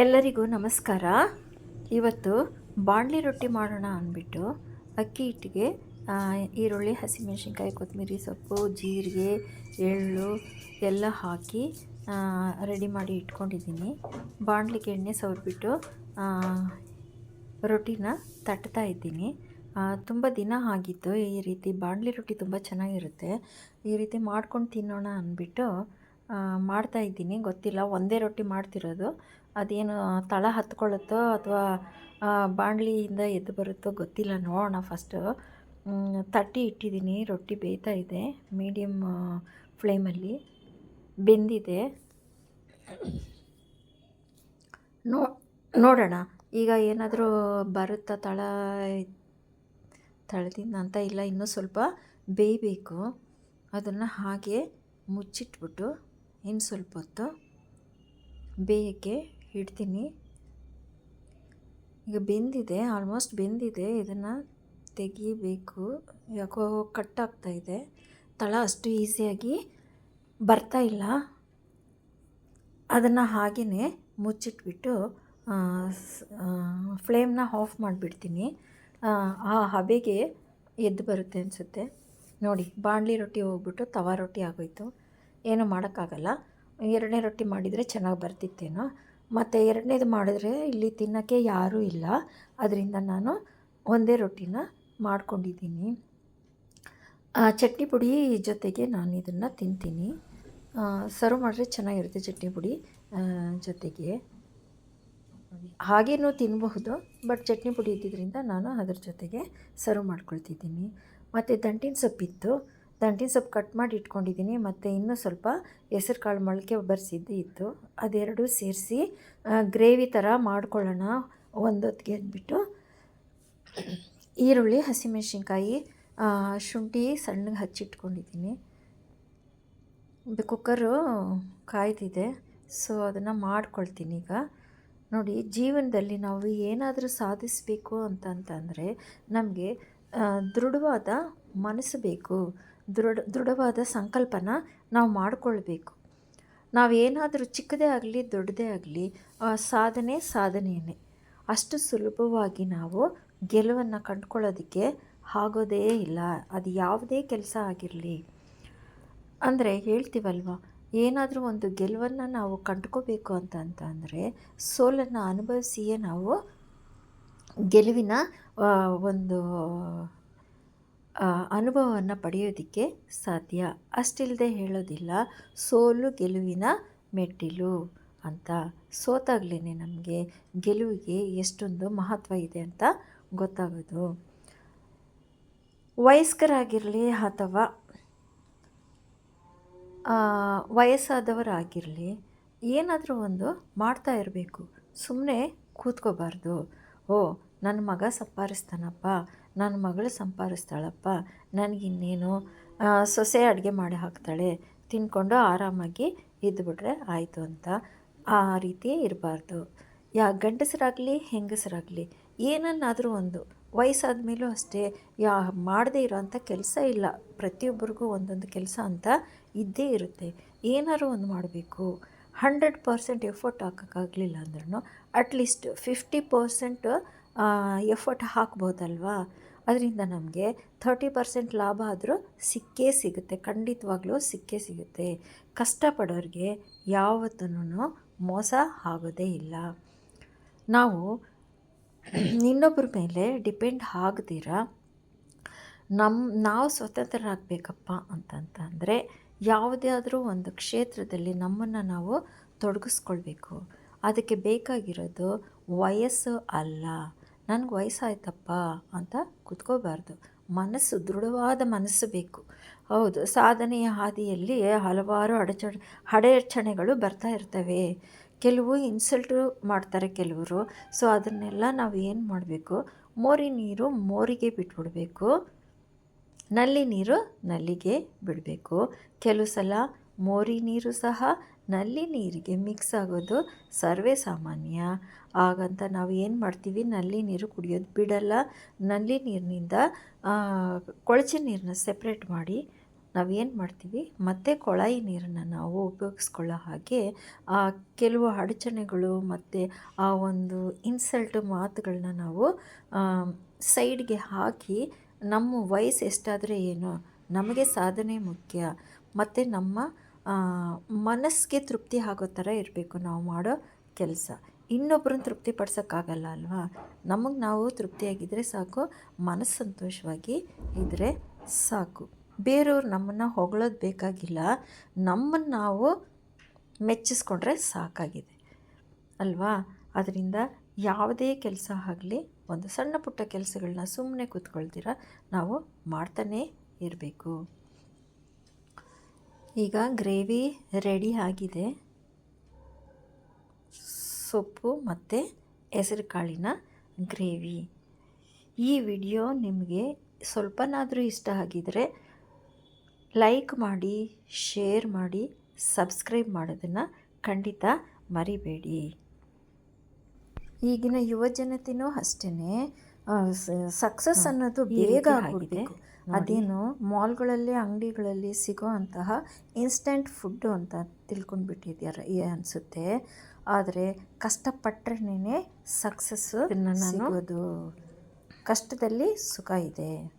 ಎಲ್ಲರಿಗೂ ನಮಸ್ಕಾರ. ಇವತ್ತು ಬಾಣಲಿ ರೊಟ್ಟಿ ಮಾಡೋಣ ಅಂದ್ಬಿಟ್ಟು ಅಕ್ಕಿ ಹಿಟ್ಟಿಗೆ ಈರುಳ್ಳಿ, ಹಸಿಮೆಣಸಿನ್ಕಾಯಿ, ಕೊತ್ತಂಬರಿ ಸೊಪ್ಪು, ಜೀರಿಗೆ, ಎಳ್ಳು ಎಲ್ಲ ಹಾಕಿ ರೆಡಿ ಮಾಡಿ ಇಟ್ಕೊಂಡಿದ್ದೀನಿ. ಬಾಣಲಿಗೆ ಎಣ್ಣೆ ಸವರ್ಬಿಟ್ಟು ರೊಟ್ಟಿನ ತಟ್ತಾ ಇದ್ದೀನಿ. ತುಂಬ ದಿನ ಆಗಿತ್ತು. ಈ ರೀತಿ ಬಾಣಲಿ ರೊಟ್ಟಿ ತುಂಬ ಚೆನ್ನಾಗಿರುತ್ತೆ. ಈ ರೀತಿ ಮಾಡ್ಕೊಂಡು ತಿನ್ನೋಣ ಅಂದ್ಬಿಟ್ಟು ಮಾಡ್ತಾಯಿದ್ದೀನಿ ಗೊತ್ತಿಲ್ಲ, ಒಂದೇ ರೊಟ್ಟಿ ಮಾಡ್ತಿರೋದು. ಅದೇನು ತಳ ಹತ್ಕೊಳ್ಳುತ್ತೋ ಅಥವಾ ಬಾಣಲಿಯಿಂದ ಎದ್ದು ಬರುತ್ತೋ ಗೊತ್ತಿಲ್ಲ. ನೋಡೋಣ ಫಸ್ಟು ತಟ್ಟಿ ಇಟ್ಟಿದ್ದೀನಿ. ರೊಟ್ಟಿ ಬೇಯ್ತಾ ಇದೆ. ಮೀಡಿಯಮ್ ಫ್ಲೇಮಲ್ಲಿ ಬೆಂದಿದೆ. ನೋ, ನೋಡೋಣ. ಈಗ ಏನಾದರೂ ಬರುತ್ತಾ ತಳ, ತಳದಿಂದ ಅಂತ ಇಲ್ಲ. ಇನ್ನೂ ಸ್ವಲ್ಪ ಬೇಯಬೇಕು. ಅದನ್ನು ಹಾಗೆ ಮುಚ್ಚಿಟ್ಬಿಟ್ಟು, ಇನ್ನು ಸ್ವಲ್ಪ ಹೊತ್ತು ಬೇಯಕ್ಕೆ ಇಡ್ತೀನಿ. ಈಗ ಬೆಂದಿದೆ ಆಲ್ಮೋಸ್ಟ್ ಬೆಂದಿದೆ. ಇದನ್ನು ತೆಗಿಬೇಕು. ಯಾಕೋ ಕಟ್ ಆಗ್ತಾ ಇದೆ. ತಳ ಅಷ್ಟು ಈಸಿಯಾಗಿ ಬರ್ತಾ ಇಲ್ಲ. ಅದನ್ನು ಹಾಗೆಯೇ ಮುಚ್ಚಿಟ್ಬಿಟ್ಟು ಫ್ಲೇಮ್ನ ಆಫ್ ಮಾಡಿಬಿಡ್ತೀನಿ. ಆ ಹಬೆಗೆ ಎದ್ದು ಬರುತ್ತೆ ಅನಿಸುತ್ತೆ. ನೋಡಿ, ಬಾಣಲಿ ರೊಟ್ಟಿ ಹೋಗ್ಬಿಟ್ಟು ತವಾ ರೊಟ್ಟಿ ಆಗೋಯ್ತು. ಏನೂ ಮಾಡೋಕ್ಕಾಗಲ್ಲ. ಎರಡನೇ ರೊಟ್ಟಿ ಮಾಡಿದರೆ ಚೆನ್ನಾಗಿ ಬರ್ತಿತ್ತೇನೋ. ಮತ್ತು ಎರಡನೇದು ಮಾಡಿದ್ರೆ ಇಲ್ಲಿ ತಿನ್ನೋಕ್ಕೆ ಯಾರೂ ಇಲ್ಲ. ಅದರಿಂದ ನಾನು ಒಂದೇ ರೊಟ್ಟಿನ ಮಾಡ್ಕೊಂಡಿದ್ದೀನಿ. ಚಟ್ನಿ ಪುಡಿ ಜೊತೆಗೆ ನಾನು ಇದನ್ನು ತಿಂತೀನಿ. ಸರ್ವ್ ಮಾಡಿದ್ರೆ ಚೆನ್ನಾಗಿರುತ್ತೆ ಚಟ್ನಿ ಪುಡಿ ಜೊತೆಗೆ. ಹಾಗೇನೂ ತಿನ್ನಬಹುದು ಬಟ್ ಚಟ್ನಿ ಪುಡಿ ಇದ್ದಿದ್ದರಿಂದ ನಾನು ಅದ್ರ ಜೊತೆಗೆ ಸರ್ವ್ ಮಾಡ್ಕೊಳ್ತಿದ್ದೀನಿ. ಮತ್ತು ದಂಟಿನ ಸೊಪ್ಪಿತ್ತು. ದಂಟಿನ ಸೊಪ್ಪು ಕಟ್ ಮಾಡಿ ಇಟ್ಕೊಂಡಿದ್ದೀನಿ. ಮತ್ತು ಇನ್ನೂ ಸ್ವಲ್ಪ ಹೆಸರು ಕಾಳು ಮೊಳಕೆ ಬರೆಸಿದ್ದು ಇತ್ತು. ಅದೆರಡು ಸೇರಿಸಿ ಗ್ರೇವಿ ಥರ ಮಾಡ್ಕೊಳ್ಳೋಣ ಒಂದೊತ್ತಿಗೆ ಅಂದ್ಬಿಟ್ಟು. ಈರುಳ್ಳಿ, ಹಸಿಮೆಣ್ಸಿನ್ಕಾಯಿ ಶುಂಠಿ ಸಣ್ಣಗೆ ಹಚ್ಚಿಟ್ಕೊಂಡಿದ್ದೀನಿ. ಕುಕ್ಕರು ಕಾಯ್ದಿದೆ ಸೊ, ಅದನ್ನು ಮಾಡ್ಕೊಳ್ತೀನಿ ಈಗ. ನೋಡಿ, ಜೀವನದಲ್ಲಿ ನಾವು ಏನಾದರೂ ಸಾಧಿಸಬೇಕು ಅಂತಂತಂದರೆ ನಮಗೆ ದೃಢವಾದ ಮನಸ್ಸು ಬೇಕು, ದೃಢ, ದೃಢವಾದ ಸಂಕಲ್ಪನ ನಾವು ಮಾಡಿಕೊಳ್ಬೇಕು. ನಾವೇನಾದರೂ ಚಿಕ್ಕದೇ ಆಗಲಿ, ದೊಡ್ಡದೇ ಆಗಲಿ ಸಾಧನೆ ಸಾಧನೆಯೇ ಅಷ್ಟು ಸುಲಭವಾಗಿ ನಾವು ಗೆಲುವನ್ನು ಕಂಡುಕೊಳ್ಳೋದಕ್ಕೆ ಆಗೋದೇ ಇಲ್ಲ. ಅದು ಯಾವುದೇ ಕೆಲಸ ಆಗಿರಲಿ. ಅಂದರೆ ಹೇಳ್ತೀವಲ್ವ, ಏನಾದರೂ ಒಂದು ಗೆಲುವನ್ನು ನಾವು ಕಂಡುಕೋಬೇಕು ಅಂದರೆ ಸೋಲನ್ನು ಅನುಭವಿಸಿಯೇ ನಾವು ಗೆಲುವಿನ ಒಂದು ಅನುಭವವನ್ನು ಪಡೆಯೋದಕ್ಕೆ ಸಾಧ್ಯ. ಅಷ್ಟಿಲ್ಲದೆ ಹೇಳೋದಿಲ್ಲ. ಸೋಲು ಗೆಲುವಿನ ಮೆಟ್ಟಿಲು ಅಂತ. ಸೋತಾಗಲೇ ನಮಗೆ ಗೆಲುವಿಗೆ ಎಷ್ಟೊಂದು ಮಹತ್ವ ಇದೆ ಅಂತ ಗೊತ್ತಾಗೋದು. ವಯಸ್ಕರಾಗಿರಲಿ ಅಥವಾ ವಯಸ್ಸಾದವರಾಗಿರಲಿ ಏನಾದರೂ ಒಂದು ಮಾಡ್ತಾ ಇರಬೇಕು. ಸುಮ್ಮನೆ ಕೂತ್ಕೋಬಾರ್ದು. ಓ ನನ್ನ ಮಗ ಸಂಪಾದಿಸ್ತಾನಪ್ಪ ನನ್ನ ಮಗಳು ಸಂಪಾದಿಸ್ತಾಳಪ್ಪ ನನಗಿನ್ನೇನು ಸೊಸೆ ಅಡುಗೆ ಮಾಡಿ ಹಾಕ್ತಾಳೆ, ತಿನ್ಕೊಂಡು ಆರಾಮಾಗಿ ಇದ್ದುಬಿಟ್ರೆ ಆಯಿತು ಅಂತ. ಆ ರೀತಿ ಇರಬಾರ್ದು. ಯಾ, ಗಂಡಸರಾಗಲಿ, ಹೆಂಗಸರಾಗಲಿ, ಏನನ್ನಾದರೂ ಒಂದು. ವಯಸ್ಸಾದ ಮೇಲೂ ಅಷ್ಟೇ. ಯಾ, ಮಾಡದೇ ಇರೋವಂಥ ಕೆಲಸ ಇಲ್ಲ. ಪ್ರತಿಯೊಬ್ಬರಿಗೂ ಒಂದೊಂದು ಕೆಲಸ ಅಂತ ಇದ್ದೇ ಇರುತ್ತೆ. ಏನಾದ್ರು ಒಂದು ಮಾಡಬೇಕು. ಹಂಡ್ರೆಡ್ ಪರ್ಸೆಂಟ್ ಎಫರ್ಟ್ ಹಾಕೋಕ್ಕಾಗಲಿಲ್ಲ ಅಂದ್ರೂ at least fifty percent effort ಹಾಕ್ಬೋದಲ್ವಾ? ಅದರಿಂದ ನಮಗೆ ಥರ್ಟಿ ಪರ್ಸೆಂಟ್ ಲಾಭ ಆದರೂ ಸಿಕ್ಕೇ ಸಿಗುತ್ತೆ, ಖಂಡಿತವಾಗ್ಲೂ ಸಿಕ್ಕೇ ಸಿಗುತ್ತೆ. ಕಷ್ಟಪಡೋರಿಗೆ ಯಾವತ್ತೂ ಮೋಸ ಆಗೋದೇ ಇಲ್ಲ. ನಾವು ಇನ್ನೊಬ್ಬರ ಮೇಲೆ ಡಿಪೆಂಡ್ ಆಗದಿರ? ನಮ್ಮ ನಾವು ಸ್ವತಂತ್ರರಾಗಬೇಕಪ್ಪ ಅಂತಂತಂದರೆ ಯಾವುದಾದ್ರೂ ಒಂದು ಕ್ಷೇತ್ರದಲ್ಲಿ ನಮ್ಮನ್ನು ನಾವು ತೊಡಗಿಸ್ಕೊಳ್ಬೇಕು. ಅದಕ್ಕೆ ಬೇಕಾಗಿರೋದು ವಯಸ್ಸು ಅಲ್ಲ. ನನಗೆ ವಯಸ್ಸಾಯ್ತಪ್ಪ ಅಂತ ಕುತ್ಕೋಬಾರ್ದು. ಮನಸ್ಸು, ದೃಢವಾದ ಮನಸ್ಸು ಬೇಕು. ಹೌದು, ಸಾಧನೆಯ ಹಾದಿಯಲ್ಲಿ ಹಲವಾರು ಅಡಚ ಅಡೆಚಣೆಗಳು ಬರ್ತಾ ಇರ್ತವೆ. ಕೆಲವು ಇನ್ಸಲ್ಟು ಮಾಡ್ತಾರೆ ಕೆಲವರು. ಸೊ, ಅದನ್ನೆಲ್ಲ ನಾವು ಏನು ಮಾಡಬೇಕು? ಮೋರಿ ನೀರು ಮೋರಿಗೆ ಬಿಟ್ಬಿಡಬೇಕು. ನಲ್ಲಿ ನೀರು ನಲ್ಲಿಗೆ ಬಿಡಬೇಕು. ಕೆಲವು ಸಲ ಮೋರಿ ನೀರು ಸಹ ನಲ್ಲಿ ನೀರಿಗೆ ಮಿಕ್ಸ್ ಆಗೋದು ಸರ್ವೇ ಸಾಮಾನ್ಯ. ಹಾಗಂತ ನಾವು ಏನು ಮಾಡ್ತೀವಿ, ನಲ್ಲಿ ನೀರು ಕುಡಿಯೋದು ಬಿಡಲ್ಲ. ನಲ್ಲಿ ನೀರಿನಿಂದ ಕೊಳಚೆ ನೀರನ್ನ ಸೆಪ್ರೇಟ್ ಮಾಡಿ ನಾವೇನು ಮಾಡ್ತೀವಿ, ಮತ್ತೆ ಕೊಳಾಯಿ ನೀರನ್ನು ನಾವು ಉಪಯೋಗಿಸ್ಕೊಳ್ಳೋ ಹಾಗೆ, ಆ, ಕೆಲವು ಅಡಚಣೆಗಳು ಮತ್ತು ಆ ಒಂದು ಇನ್ಸಲ್ಟ್ ಮಾತುಗಳನ್ನ ನಾವು ಸೈಡ್ಗೆ ಹಾಕಿ ನಮ್ಮ ವಯಸ್ಸು ಎಷ್ಟಾದರೆ ಏನು, ನಮಗೆ ಸಾಧನೆ ಮುಖ್ಯ. ಮತ್ತು ನಮ್ಮ ಮನಸ್ಸಿಗೆ ತೃಪ್ತಿ ಆಗೋ ಥರ ಇರಬೇಕು ನಾವು ಮಾಡೋ ಕೆಲಸ. ಇನ್ನೊಬ್ಬರನ್ನ ತೃಪ್ತಿ ಪಡ್ಸೋಕ್ಕಾಗಲ್ಲ ಅಲ್ವಾ? ನಮಗೆ ನಾವು ತೃಪ್ತಿಯಾಗಿದ್ದರೆ ಸಾಕು, ಮನಸ್ಸು ಸಂತೋಷವಾಗಿ ಇದ್ದರೆ ಸಾಕು. ಬೇರೆಯವ್ರು ನಮ್ಮನ್ನು ಹೊಗಳೋದು ಬೇಕಾಗಿಲ್ಲ, ನಮ್ಮನ್ನು ನಾವು ಮೆಚ್ಚಿಸ್ಕೊಂಡ್ರೆ ಸಾಕಾಗಿದೆ ಅಲ್ವಾ? ಅದರಿಂದ ಯಾವುದೇ ಕೆಲಸ ಆಗಲಿ, ಒಂದು ಸಣ್ಣ ಪುಟ್ಟ ಕೆಲಸಗಳನ್ನ ಸುಮ್ಮನೆ ಕೂತ್ಕೊಳ್ತೀರ, ನಾವು ಮಾಡ್ತಾನೇ ಇರಬೇಕು. ಈಗ ಗ್ರೇವಿ ರೆಡಿ ಆಗಿದೆ. ಸೊಪ್ಪು ಮತ್ತು ಹೆಸರು ಕಾಳಿನ ಗ್ರೇವಿ. ಈ ವಿಡಿಯೋ ನಿಮಗೆ ಸ್ವಲ್ಪನಾದರೂ ಇಷ್ಟ ಆಗಿದರೆ ಲೈಕ್ ಮಾಡಿ ಶೇರ್ ಮಾಡಿ ಸಬ್ಸ್ಕ್ರೈಬ್ ಮಾಡೋದನ್ನು ಖಂಡಿತ ಮರಿಬೇಡಿ. ಈಗಿನ ಯುವ ಜನತೆಯೂ ಅಷ್ಟೇ ಸಕ್ಸಸ್ ಅನ್ನೋದು ಬೇಗ ಆಗಿಬಿಡಬೇಕು. ಅದೇನು ಮಾಲ್ಗಳಲ್ಲಿ ಅಂಗಡಿಗಳಲ್ಲಿ ಸಿಗೋ ಅಂತಹ ಇನ್ಸ್ಟೆಂಟ್ ಫುಡ್ಡು ಅಂತ ತಿಳ್ಕೊಂಡ್ಬಿಟ್ಟಿದ್ಯಾರ ಅನಿಸುತ್ತೆ. ಆದರೆ ಕಷ್ಟಪಟ್ಟರೆ ಸಕ್ಸಸ್ಸು ಸಿಗೋದು ಕಷ್ಟದಲ್ಲಿ ಸುಖ ಇದೆ.